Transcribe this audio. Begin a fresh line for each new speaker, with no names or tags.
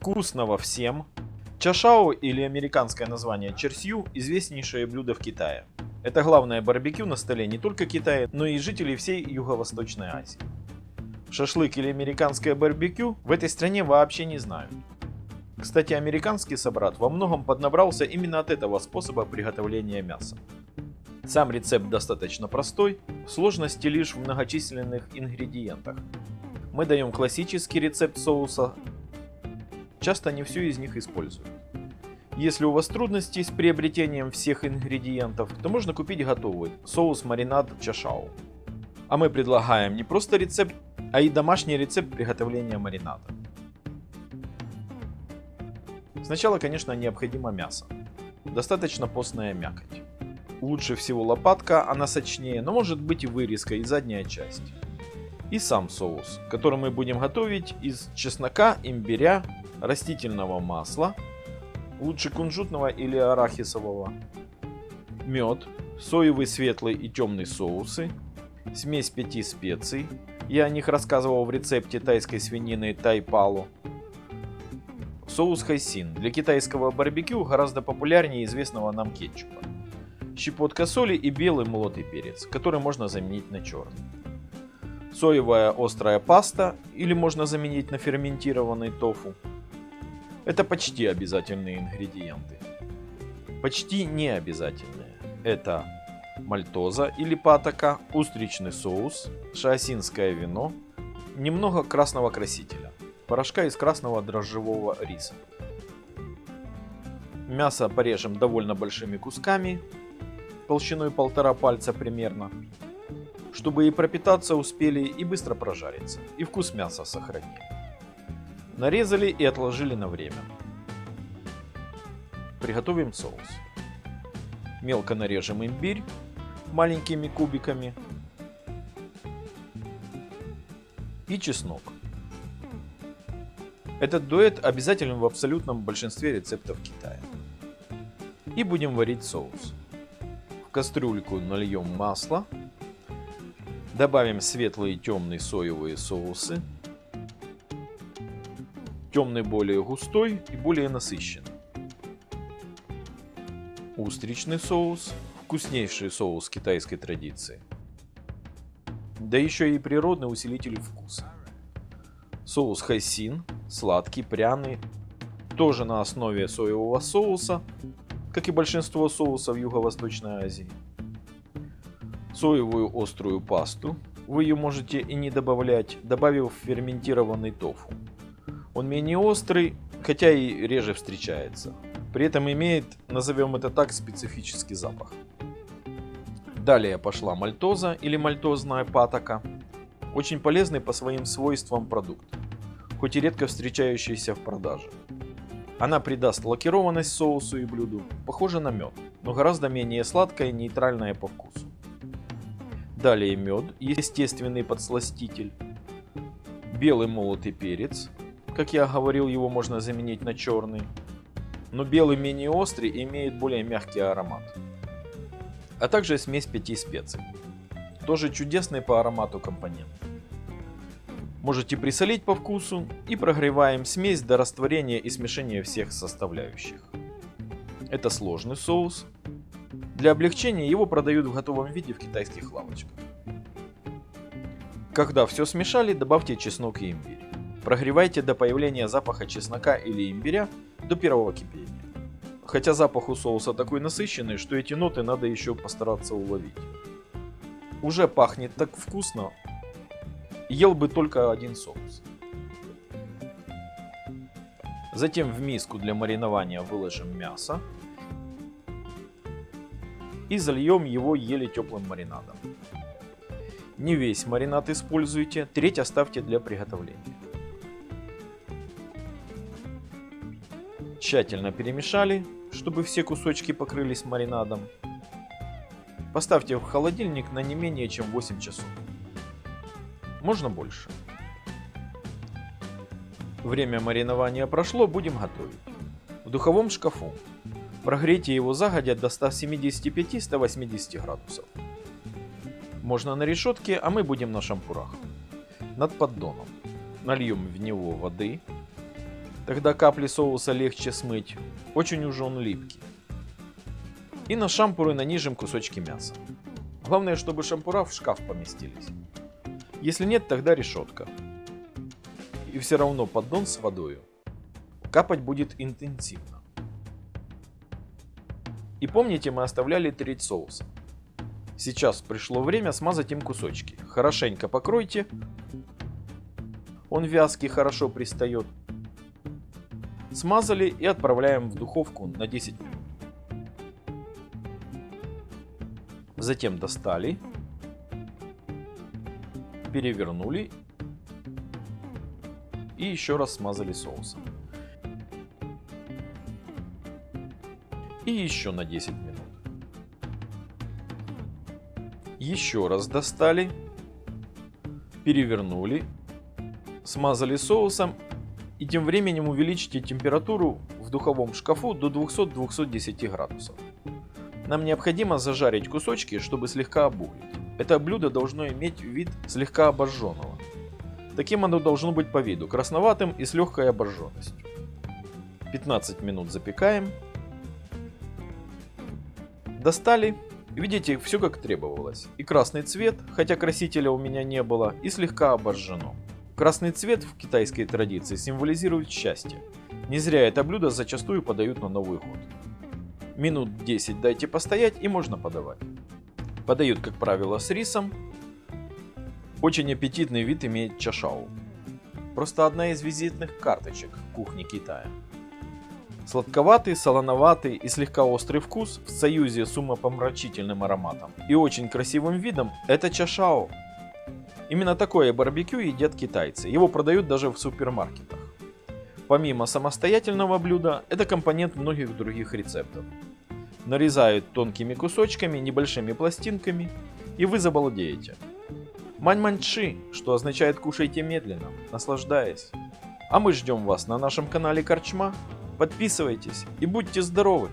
Вкусного всем! Чашао или американское название черсью – известнейшее блюдо в Китае. Это главное барбекю на столе не только Китая, но и жителей всей Юго-Восточной Азии. Шашлык или американское барбекю в этой стране вообще не знают. Кстати, американский собрат во многом поднабрался именно от этого способа приготовления мяса. Сам рецепт достаточно простой, сложности лишь в многочисленных ингредиентах. Мы даем классический рецепт соуса, часто не все из них используют. Если у вас трудности с приобретением всех ингредиентов, то можно купить готовый соус-маринад чашау. А мы предлагаем не просто рецепт, а и домашний рецепт приготовления маринада. Сначала, конечно, необходимо мясо. Достаточно постная мякоть. Лучше всего лопатка, она сочнее, но может быть и вырезка и задняя часть. И сам соус, который мы будем готовить из чеснока, имбиря, растительного масла, лучше кунжутного или арахисового, мед, соевый светлый и темный соусы, смесь пяти специй, я о них рассказывал в рецепте тайской свинины тайпалу, соус хайсин. Для китайского барбекю гораздо популярнее известного нам кетчупа, щепотка соли и белый молотый перец, который можно заменить на черный соевая острая паста или можно заменить на ферментированный тофу, это почти обязательные ингредиенты. Почти не обязательные. Это мальтоза или патока, устричный соус, шаосинское вино, немного красного красителя, порошка из красного дрожжевого риса. Мясо порежем довольно большими кусками, толщиной полтора пальца примерно, чтобы и пропитаться успели, и быстро прожариться, и вкус мяса сохранили. Нарезали и отложили на время. Приготовим соус. Мелко нарежем имбирь маленькими кубиками и чеснок. Этот дуэт обязателен в абсолютном большинстве рецептов Китая. И будем варить соус. В кастрюльку нальем масло, добавим светлые и темные соевые соусы, Темный более густой и более насыщенный. Устричный соус. Вкуснейший соус китайской традиции. Да еще и природный усилитель вкуса. Соус хайсин. Сладкий, пряный. Тоже на основе соевого соуса, как и большинство соусов Юго-Восточной Азии. Соевую острую пасту. Вы ее можете и не добавлять, добавив ферментированный тофу. Он менее острый, хотя и реже встречается. При этом имеет, назовем это так, специфический запах. Далее пошла мальтоза или мальтозная патока. Очень полезный по своим свойствам продукт, хоть и редко встречающийся в продаже. Она придаст лакированность соусу и блюду, похоже на мед, но гораздо менее сладкое и нейтральное по вкусу. Далее мед, естественный подсластитель, белый молотый перец, как я говорил, его можно заменить на черный. Но белый менее острый и имеет более мягкий аромат. А также смесь пяти специй. Тоже чудесный по аромату компонент. Можете присолить по вкусу и прогреваем смесь до растворения и смешения всех составляющих. Это сложный соус. Для облегчения его продают в готовом виде в китайских лавочках. Когда все смешали, добавьте чеснок и имбирь. Прогревайте до появления запаха чеснока или имбиря до первого кипения. Хотя запах у соуса такой насыщенный, что эти ноты надо еще постараться уловить. Уже пахнет так вкусно. Ел бы только один соус. Затем в миску для маринования выложим мясо и зальем его еле теплым маринадом. Не весь маринад используйте, треть оставьте для приготовления. Тщательно перемешали, чтобы все кусочки покрылись маринадом. Поставьте в холодильник на не менее чем 8 часов. Можно больше. Время маринования прошло, будем готовить. В духовом шкафу. Прогрейте его загодя до 175-180 градусов. Можно на решетке, а мы будем на шампурах. Над поддоном. Нальем в него воды, Тогда капли соуса легче смыть. Очень уж он липкий. И на шампуры нанижем кусочки мяса. Главное, чтобы шампура в шкаф поместились. Если нет, тогда решетка. И все равно поддон с водой. Капать будет интенсивно. И помните, мы оставляли треть соуса. Сейчас пришло время смазать им кусочки. Хорошенько покройте. Он вязкий, хорошо пристает. Смазали и отправляем в духовку на 10 минут. Затем достали, перевернули и еще раз смазали соусом. И еще на 10 минут. Еще раз достали, перевернули, смазали соусом и тем временем увеличите температуру в духовом шкафу до 200-210 градусов. Нам необходимо зажарить кусочки, чтобы слегка обуглить. Это блюдо должно иметь вид слегка обожженного. Таким оно должно быть по виду, красноватым и с легкой обожженностью. 15 минут запекаем. Достали. Видите, все как требовалось. И красный цвет, хотя красителя у меня не было, и слегка обожжено. Красный цвет в китайской традиции символизирует счастье. Не зря это блюдо зачастую подают на Новый год. Минут 10 дайте постоять и можно подавать. Подают, как правило, с рисом. Очень аппетитный вид имеет чашау. Просто одна из визитных карточек кухни Китая. Сладковатый, солоноватый и слегка острый вкус в союзе с умопомрачительным ароматом и очень красивым видом – это чашао. Именно такое барбекю едят китайцы, его продают даже в супермаркетах. Помимо самостоятельного блюда, это компонент многих других рецептов. Нарезают тонкими кусочками, небольшими пластинками, и вы забалдеете. Мань-маньчи, что означает кушайте медленно, наслаждаясь. А мы ждем вас на нашем канале Корчма. Подписывайтесь и будьте здоровы!